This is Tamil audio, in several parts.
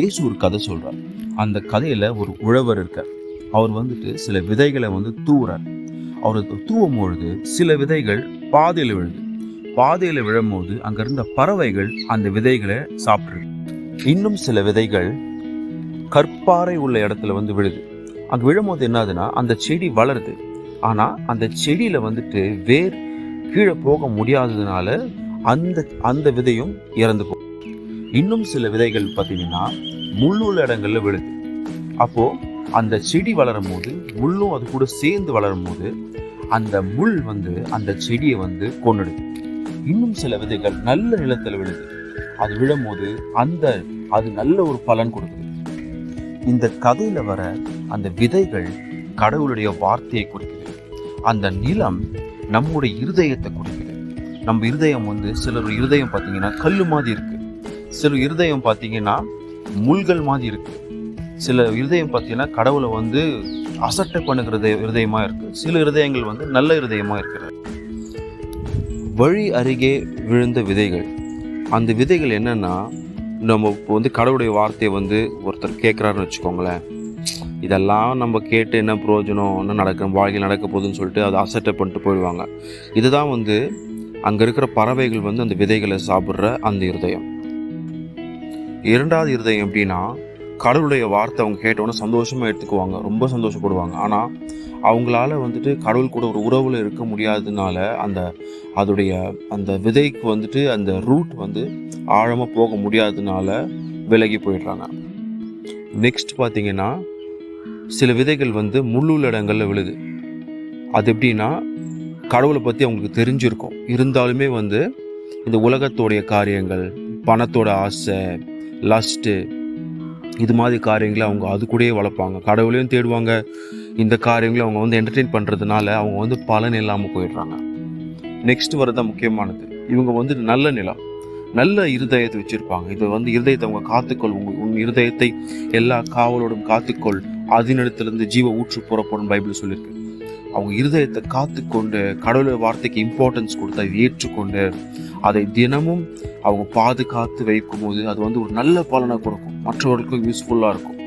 ஏசு ஒரு கதை சொல்கிறார் அந்த கதையில் ஒரு உழவர் இருக்கார். அவர் வந்துட்டு சில விதைகளை வந்து தூவுறார். அவர் தூவும் பொழுது சில விதைகள் பாதையில் விழுது. பாதையில் விழும்போது அங்கே இருந்த பறவைகள் அந்த விதைகளை சாப்பிட்ருக்கு இன்னும் சில விதைகள் கற்பாறை உள்ள இடத்துல வந்து விழுது. அங்கே விழும்போது என்னதுன்னா அந்த செடி வளருது. ஆனால் அந்த செடியில் வந்துட்டு வேர் கீழே போக முடியாததுனால அந்த அந்த விதையும் இறந்து போகும் இன்னும் சில விதைகள் பார்த்தீங்கன்னா முள்ளுள்ள இடங்களில் விழுது. அப்போ அந்த செடி வளரும் போது முள்ளும் அது கூட சேர்ந்து வளரும் போது அந்த முள் வந்து அந்த செடியை வந்து கொண்டுடுது இன்னும் சில விதைகள் நல்ல நிலத்தில் விழுது. அது விழும்போது அந்த அது நல்ல ஒரு பலன் கொடுக்குது. இந்த கதையில வர அந்த விதைகள் கடவுளுடைய வார்த்தையை குறிக்குது. அந்த நிலம் நம்முடைய இருதயத்தை குறிக்குது. நம்ம இருதயம் வந்து சிலர் இருதயம் பார்த்தீங்கன்னா கல் மாதிரி இருக்கு. சில இருதயம் பார்த்தீங்கன்னா முள்கள் மாதிரி இருக்கு. சில இருதயம் பார்த்தீங்கன்னா கடவுளை வந்து அசட்டை பண்ணுகிறது இருதயமாக இருக்கு. சில இருதயங்கள் வந்து நல்ல இருதயமாக இருக்கிறது. வழி அருகே விழுந்த விதைகள். அந்த விதைகள் என்னன்னா நம்ம இப்போ வந்து கடவுளுடைய வார்த்தையை வந்து ஒருத்தர் கேட்குறாருன்னு வச்சுக்கோங்களேன். இதெல்லாம் நம்ம கேட்டு என்ன பிரயோஜனம் என்ன நடக்க வாழ்க்கையில் நடக்க போகுதுன்னு சொல்லிட்டு அதை அசட்டை பண்ணிட்டு போயிடுவாங்க. இதுதான் வந்து அங்கே இருக்கிற பறவைகள் வந்து அந்த விதைகளை சாப்பிட்ற அந்த இருதயம். இரண்டாவது இருதயம் எப்படின்னா கடவுளுடைய வார்த்தை அவங்க கேட்டோன்னே சந்தோஷமாக எடுத்துக்குவாங்க. ரொம்ப சந்தோஷப்படுவாங்க. ஆனால் அவங்களால வந்துட்டு கடவுள் கூட ஒரு உறவில் இருக்க முடியாததுனால அந்த அதோடைய அந்த விதைக்கு வந்துட்டு அந்த ரூட் வந்து ஆழமாக போக முடியாததுனால விலகி போயிடுறாங்க. நெக்ஸ்ட் பார்த்தீங்கன்னா சில விதைகள் வந்து முள்ளுள்ள இடங்களில் விழுது. அது எப்படின்னா கடவுளை பற்றி அவங்களுக்கு தெரிஞ்சிருக்கும். இருந்தாலுமே வந்து இந்த உலகத்தோடைய காரியங்கள் பணத்தோட ஆசை லஸ்ட்டு இது மாதிரி காரியங்களை அவங்க அது கூடயே வளர்ப்பாங்க. கடவுளையும் தேடுவாங்க. இந்த காரியங்களை அவங்க வந்து என்டர்டெயின் பண்ணுறதுனால அவங்க வந்து பலன் இல்லாமல் போயிடுறாங்க. நெக்ஸ்ட் வரதான் முக்கியமானது. இவங்க வந்து நல்ல நிலம் நல்ல இருதயத்தை வச்சுருப்பாங்க. இதை வந்து இருதயத்தை அவங்க காத்துக்கொள் உங்க உன் இருதயத்தை எல்லா காவலோடும் காத்துக்கொள். அதனிடத்திலிருந்து ஜீவ ஊற்று புறப்படும் பைபிள் சொல்லியிருக்கு அவங்க இருதயத்தை காத்துக்கொண்டு கடவுளை வார்த்தைக்கு இம்பார்ட்டன்ஸ் கொடுத்து அதை ஏற்றுக்கொண்டு அதை தினமும் அவங்க பாதுகாத்து வைக்கும் போது அது வந்து ஒரு நல்ல பலனை கொடுக்கும். மற்றவர்களுக்கும் யூஸ்ஃபுல்லாக இருக்கும்.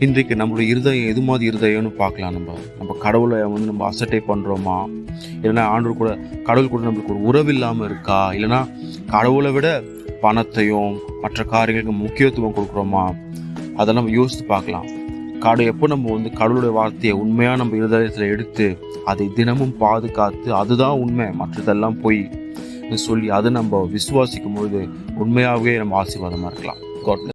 இன்றைக்கு நம்மளுடைய இருதயம் எது மாதிரி இருதயம்னு பார்க்கலாம் நம்ம. நம்ம கடவுளை வந்து நம்ம அசட்டை பண்ணுறோமா இல்லைன்னா ஆண்டவர் கூட கடவுள் கூட நம்மளுக்கு ஒரு உறவு இல்லாமல் இருக்கா? இல்லைன்னா கடவுளை விட பணத்தையும் மற்ற காரியங்களுக்கு முக்கியத்துவம் கொடுக்குறோமா? அதெல்லாம் நம்ம யோசித்து பார்க்கலாம். காடு எப்போ நம்ம வந்து கடவுளுடைய வார்த்தையை உண்மையாக நம்ம இருதயத்தில் எடுத்து அதை தினமும் பாதுகாத்து அதுதான் உண்மை. மற்றதெல்லாம் போய் சொல்லி அதை நம்ம விசுவாசிக்கும் பொழுது உண்மையாகவே நம்ம ஆசீர்வாதமாக இருக்கலாம். காட்